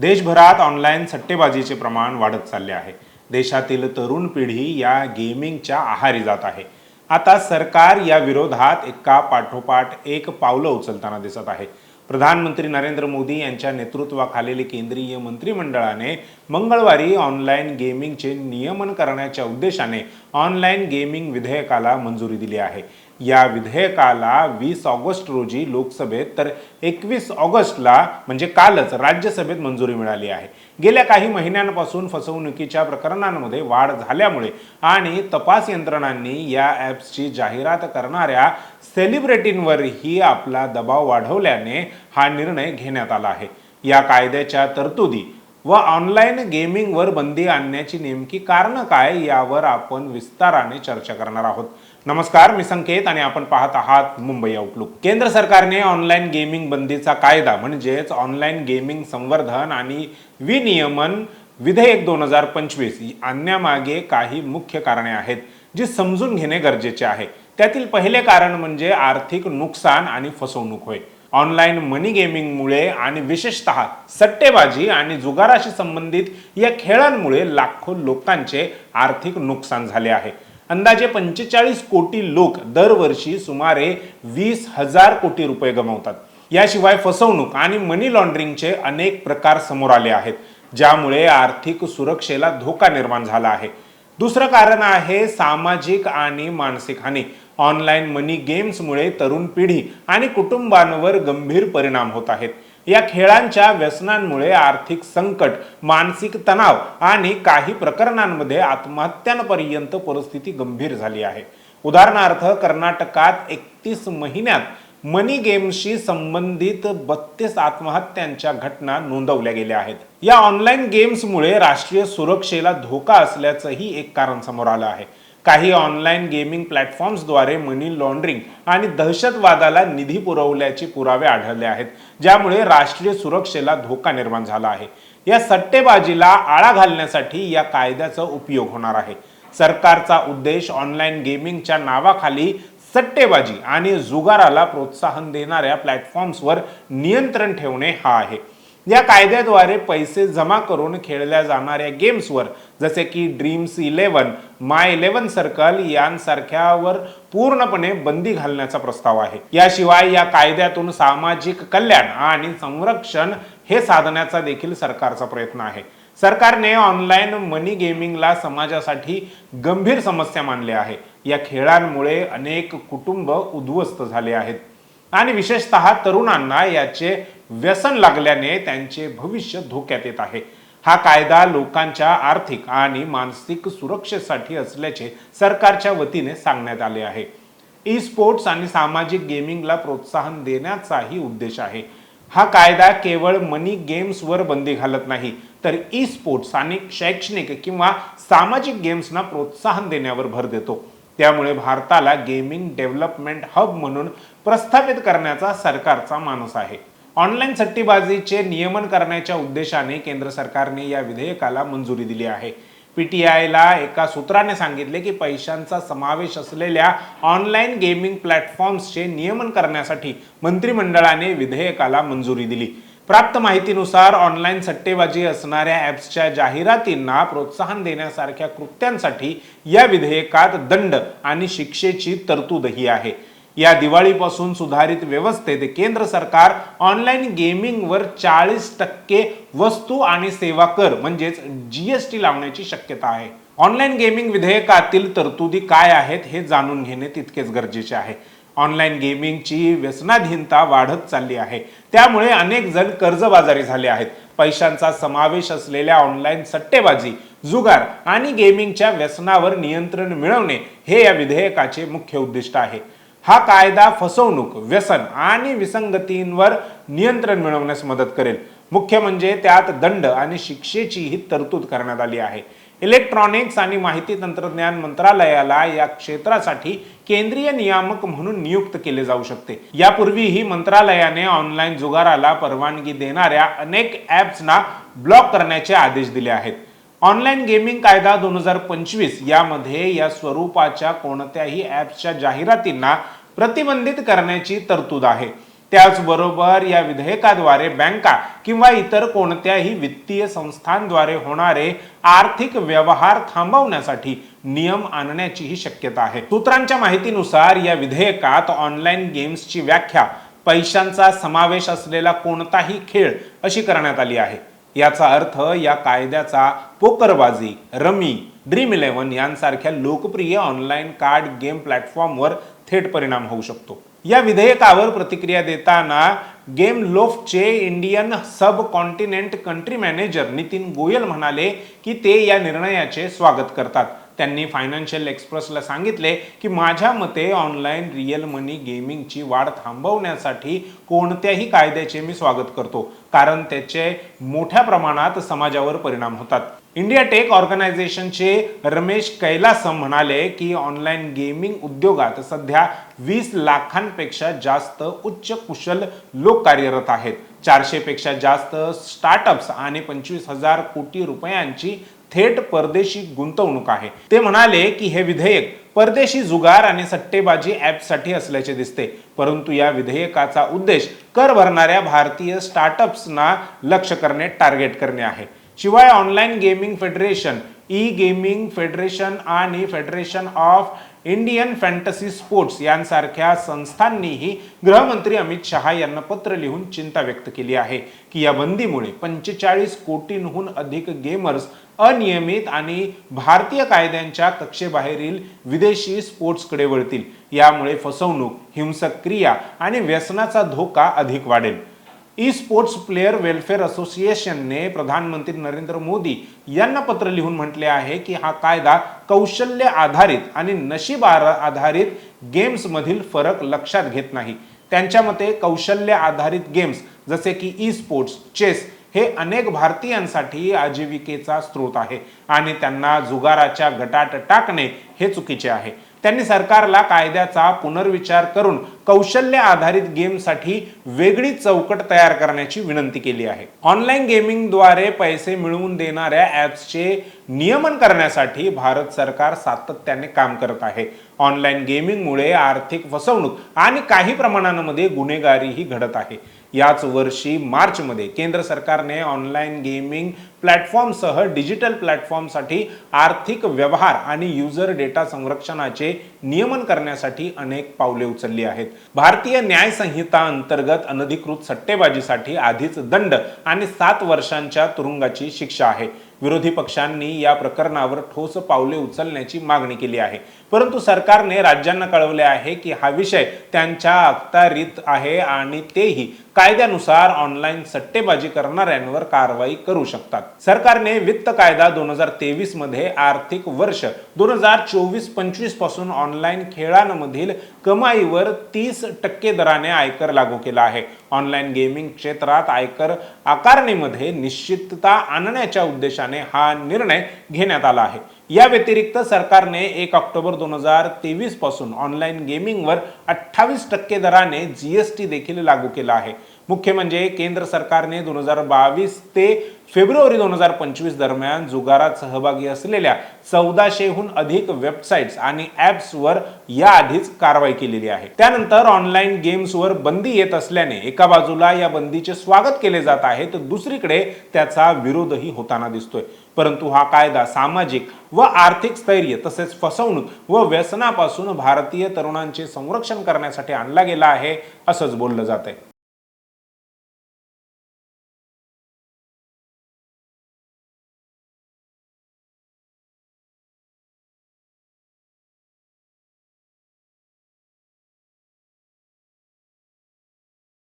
देशभरात ऑनलाईन सट्टेबाजीचे प्रमाण वाढत चालले आहे. देशातील तरुण पिढी या गेमिंगच्या आहारी जात आहे. आता सरकार या विरोधात एका पाठोपाठ एक पावलं उचलताना दिसत आहे. प्रधानमंत्री नरेंद्र मोदी यांच्या नेतृत्वाखालील केंद्रीय मंत्रिमंडळाने मंगळवारी ऑनलाईन गेमिंगचे नियमन करण्याच्या उद्देशाने ऑनलाईन गेमिंग विधेयकाला मंजुरी दिली आहे. या विधेयकाला वीस ऑगस्ट रोजी लोकसभेत तर एकवीस ऑगस्टला म्हणजे कालच राज्यसभेत मंजुरी मिळाली आहे. गेल्या काही महिन्यांपासून फसवणुकीच्या प्रकरणांमध्ये वाढ झाल्यामुळे आणि तपास यंत्रणांनी या ॲप्सची जाहिरात करणाऱ्या सेलिब्रिटींवरही आपला दबाव वाढवल्याने हा निर्णय घेण्यात आला आहे. या कायद्याच्या तरतुदी व ऑनलाईन गेमिंगवर बंदी आणण्याची नेमकी कारणं काय यावर आपण विस्ताराने चर्चा करणार आहोत. नमस्कार मी संकेत आणि आपण पाहत आहात मुंबई आउटलुक केंद्र सरकारने ऑनलाईन गेमिंग बंदीचा कायदा म्हणजेच ऑनलाईन गेमिंग संवर्धन आणि विनियमन विधेयक दोन हजार पंचवीस आणण्यामागे काही मुख्य कारणे आहेत जी समजून घेणे गरजेचे आहे. त्यातील पहिले कारण म्हणजे आर्थिक नुकसान आणि फसवणूक होय. ऑनलाईन मनी गेमिंगमुळे आणि विशेषतः सट्टेबाजी आणि जुगाराशी संबंधित या खेळांमुळे लाखो लोकांचे आर्थिक नुकसान झाले आहे. अंदाजे पंचेचाळीस कोटी लोक दरवर्षी सुमारे वीस हजार कोटी रुपये गमावतात. याशिवाय फसवणूक आणि मनी लॉन्ड्रिंगचे अनेक प्रकार समोर आले आहेत ज्यामुळे आर्थिक सुरक्षेला धोका निर्माण झाला आहे. दुसरं कारण आहे सामाजिक आणि मानसिक हानी. ऑनलाईन मनी गेम्समुळे तरुण पिढी आणि कुटुंबांवर गंभीर परिणाम होत आहेत. या खेळांच्या व्यसनांमुळे आर्थिक संकट मानसिक तणाव आणि काही प्रकरणांमध्ये आत्महत्यांपर्यंत परिस्थिती गंभीर झाली आहे. उदाहरणार्थ कर्नाटकात एकतीस महिन्यात मनी गेमशी संबंधित बत्तीस आत्महत्यांच्या घटना नोंदवल्या गेल्या आहेत. या ऑनलाईन गेम्समुळे राष्ट्रीय सुरक्षेला धोका असल्याचंही एक कारण समोर आलं आहे. काही ऑनलाईन गेमिंग प्लॅटफॉर्म्सद्वारे मनी लॉन्ड्रिंग आणि दहशतवादाला निधी पुरवल्याचे पुरावे आढळले आहेत ज्यामुळे राष्ट्रीय सुरक्षेला धोका निर्माण झाला आहे. या सट्टेबाजीला आळा घालण्यासाठी या कायद्याचा उपयोग होणार आहे. सरकारचा उद्देश ऑनलाईन गेमिंगच्या नावाखाली सट्टेबाजी आणि जुगाराला प्रोत्साहन देणाऱ्या प्लॅटफॉर्म्सवर नियंत्रण ठेवणे हा आहे. या कायद्याद्वारे पैसे जमा करून खेळल्या जाणाऱ्या गेम्सवर जसे की dreams eleven my eleven circle यांसारख्यावर पूर्णपणे बंदी घालण्याचा प्रस्ताव आहे. याशिवाय या कायद्यातून सामाजिक कल्याण आणि संरक्षण हे साधण्याचा देखील सरकारचा प्रयत्न आहे. सरकारने ऑनलाईन मनी गेमिंगला समाजासाठी गंभीर समस्या मानली आहे. या खेळांमुळे अनेक कुटुंब उद्ध्वस्त झाले आहेत. आणि विशेषतः तरुणांना याचे व्यसन लागल्याने त्यांचे भविष्य धोक्यात येत आहे. हा कायदा लोकांच्या आर्थिक आणि मानसिक सुरक्षेसाठी असल्याचे सरकारच्या वतीने सांगण्यात आले आहे. ई स्पोर्ट्स आणि सामाजिक गेमिंगला प्रोत्साहन देण्याचाही उद्देश आहे. हा कायदा केवळ मनी गेम्सवर बंदी घालत नाही तर ई स्पोर्ट्स आणि शैक्षणिक किंवा सामाजिक गेम्सना प्रोत्साहन देण्यावर भर देतो. त्यामुळे भारताला गेमिंग डेव्हलपमेंट हब म्हणून प्रस्थापित करण्याचा सरकारचा मानस आहे. ऑनलाईन सट्टीबाजीचे नियमन करण्याच्या उद्देशाने केंद्र सरकारने या विधेयकाला मंजुरी दिली आहे. पीटीआयला एका सूत्राने सांगितले की पैशांचा समावेश असलेल्या ऑनलाईन गेमिंग प्लॅटफॉर्म्सचे नियमन करण्यासाठी मंत्रिमंडळाने विधेयकाला मंजुरी दिली. प्राप्त माहितीनुसार ऑनलाईन सट्टेबाजी असणाऱ्या ॲप्सच्या जाहिरातींना प्रोत्साहन देण्यासारख्या कृत्यांसाठी या विधेयकात दंड आणि शिक्षेची तरतूदही आहे. या दिवाळीपासून सुधारित व्यवस्थेत केंद्र सरकार ऑनलाईन गेमिंगवर चाळीस टक्के वस्तू आणि सेवा कर म्हणजेच जीएसटी लावण्याची शक्यता आहे. ऑनलाईन गेमिंग विधेयकातील तरतुदी काय आहेत हे जाणून घेणे तितकेच गरजेचे आहे. ऑनलाईन गेमिंगची व्यसनाधीनता वाढत चालली आहे. त्यामुळे अनेक जण कर्जबाजारी झाले आहेत. पैशांचा समावेश असलेल्या ऑनलाईन सट्टेबाजी जुगार आणि गेमिंगच्या व्यसनावर नियंत्रण मिळवणे हे या विधेयकाचे मुख्य उद्दिष्ट आहे. हा कायदा फसवणूक व्यसन आणि विसंगतींवर नियंत्रण मिळवण्यास मदत करेल. मुख्य म्हणजे त्यात दंड आणि शिक्षेचीही तरतूद करण्यात आली आहे. इलेक्ट्रॉनिक्स आणि माहिती तंत्रज्ञान मंत्रालयाला या क्षेत्रासाठी केंद्रीय नियामक म्हणून नियुक्त केले जाऊ शकते. यापूर्वीही मंत्रालयाने ऑनलाईन जुगाराला परवानगी देणाऱ्या अनेक ॲप्सना ब्लॉक करण्याचे आदेश दिले आहेत. ऑनलाईन गेमिंग कायदा दोन हजार पंचवीस यामध्ये या स्वरूपाच्या कोणत्याही ॲप्सच्या जाहिरातींना प्रतिबंधित करण्याची तरतूद आहे. त्याचबरोबर या विधेयकाद्वारे बँका किंवा इतर कोणत्याही वित्तीय संस्थांद्वारे होणारे आर्थिक व्यवहार थांबवण्यासाठी नियम आणण्याचीही शक्यता आहे. सूत्रांच्या माहितीनुसार या विधेयकात ऑनलाईन गेम्सची व्याख्या पैशांचा समावेश असलेला कोणताही खेळ अशी करण्यात आली आहे. याचा अर्थ या कायद्याचा पोकरबाजी रमी ड्रीम इलेव्हन यांसारख्या लोकप्रिय ऑनलाईन कार्ड गेम प्लॅटफॉर्मवर थेट परिणाम होऊ शकतो. या विधेयकावर प्रतिक्रिया देताना game लोफचे Indian subcontinent country manager Nitin Goyal म्हणाले की ते या निर्णयाचे स्वागत करतात. त्यांनी फायनान्शियल एक्सप्रेसला सांगितले की माझ्या मते ऑनलाईन रिअल मनी गेमिंगची वाढ थांबवण्यासाठी कोणत्याही कायद्याचे मी स्वागत करतो. कारण त्याचे मोठ्या प्रमाणात समाजावर परिणाम होतात. इंडिया टेक ऑर्गनायझेशनचे रमेश कैलासम म्हणाले की ऑनलाईन गेमिंग उद्योगात सध्या वीस लाखांपेक्षा जास्त उच्च कुशल लोक कार्यरत आहेत. चारशेपेक्षा जास्त स्टार्टअप्स आणि पंचवीस हजार कोटी रुपयांची थेट परदेशी गुंतवणूक आहे. ते म्हणाले की हे विधेयक परदेशी जुगार आणि सट्टेबाजी ॲपसाठी असल्याचे दिसते. परंतु या विधेयकाचा उद्देश कर भरणाऱ्या भारतीय स्टार्टअप्सना लक्ष करणे टार्गेट करणे आहे. शिवाय online gaming federation e gaming federation आणि federation of Indian fantasy sports यांसारख्या संस्थांनीही गृहमंत्री अमित शहा यांना पत्र लिहून चिंता व्यक्त केली आहे की या बंदीमुळे पंचेचाळीस कोटींहून अधिक गेमर्स अनियमित आणि भारतीय कायद्यांच्या कक्षेबाहेरील विदेशी स्पोर्ट्सकडे वळतील. यामुळे फसवणूक हिंसक क्रिया आणि व्यसनाचा धोका अधिक वाढेल. ई स्पोर्ट्स प्लेअर वेलफेअर असोसिएशनने प्रधानमंत्री नरेंद्र मोदी यांना पत्र लिहून म्हटले आहे की हा कायदा कौशल्य आधारित आणि नशीब आधारित गेम्समधील फरक लक्षात घेत नाही. त्यांच्या मते कौशल्य आधारित गेम्स जसे की ई स्पोर्ट्स चेस हे अनेक भारतीयांसाठी आजीविकेचा स्रोत आहे आणि त्यांना जुगाराच्या गटात टाकणे हे चुकीचे आहे. त्यांनी सरकारला कायद्याचा पुनर्विचार करून कौशल्य आधारित गेमसाठी वेगळी चौकट तयार करण्याची विनंती केली आहे. ऑनलाईन गेमिंगद्वारे पैसे मिळवून देणाऱ्या ॲप्सचे नियमन करण्यासाठी भारत सरकार सातत्याने काम करत आहे. ऑनलाईन गेमिंगमुळे आर्थिक फसवणूक आणि काही प्रमाणांमध्ये गुन्हेगारीही घडत आहे. याच वर्षी मार्चमध्ये केंद्र सरकारने ऑनलाईन गेमिंग प्लॅटफॉर्मसह डिजिटल प्लॅटफॉर्मसाठी आर्थिक व्यवहार आणि युजर डेटा संरक्षणाचे नियमन करण्यासाठी अनेक पावले उचलली आहेत. भारतीय न्याय संहिता अंतर्गत अनधिकृत सट्टेबाजीसाठी आधीच दंड आणि सात वर्षांच्या तुरुंगाची शिक्षा आहे. विरोधी पक्षांनी या प्रकरणावर ठोस पावले उचलण्याची मागणी केली आहे. परंतु सरकारने राज्यांना कळवले आहे की हा विषय त्यांच्या अखत्यारीत आहे आणि तेही कायद्यानुसार ऑनलाईन सट्टेबाजी करणाऱ्यांवर कारवाई करू शकतात. सरकारने वित्त कायदा दोन हजार तेवीसमध्ये आर्थिक वर्ष दोन हजार चोवीस पंचवीसपासून ऑनलाईन खेळांमधील कमाईवर तीस टक्के दराने आयकर लागू केला आहे. ऑनलाईन गेमिंग क्षेत्रात आयकर आकारणीमध्ये निश्चितता आणण्याच्या उद्देशाने हा निर्णय घेण्यात आला आहे. या व्यतिरिक्त सरकारने एक ऑक्टोबर दोन हजार तेवीसपासून ऑनलाईन गेमिंगवर अठ्ठावीस टक्के दराने जीएसटी देखील लागू केला आहे. मुख्य म्हणजे केंद्र सरकारने दोन हजार बावीस ते फेब्रुवारी दोन हजार पंचवीस दरम्यान जुगारात सहभागी असलेल्या चौदाशेहून अधिक वेबसाईट्स आणि ॲप्सवर याआधीच कारवाई केलेली आहे. त्यानंतर ऑनलाईन गेम्सवर बंदी येत असल्याने एका बाजूला या बंदीचे स्वागत केले जात आहे तर दुसरीकडे त्याचा विरोधही होताना दिसतोय. परंतु हा कायदा सामाजिक व आर्थिक स्थैर्य तसेच फसवणूक व व्यसनापासून भारतीय तरुणांचे संरक्षण करण्यासाठी आणला गेला आहे असंच बोललं जात आहे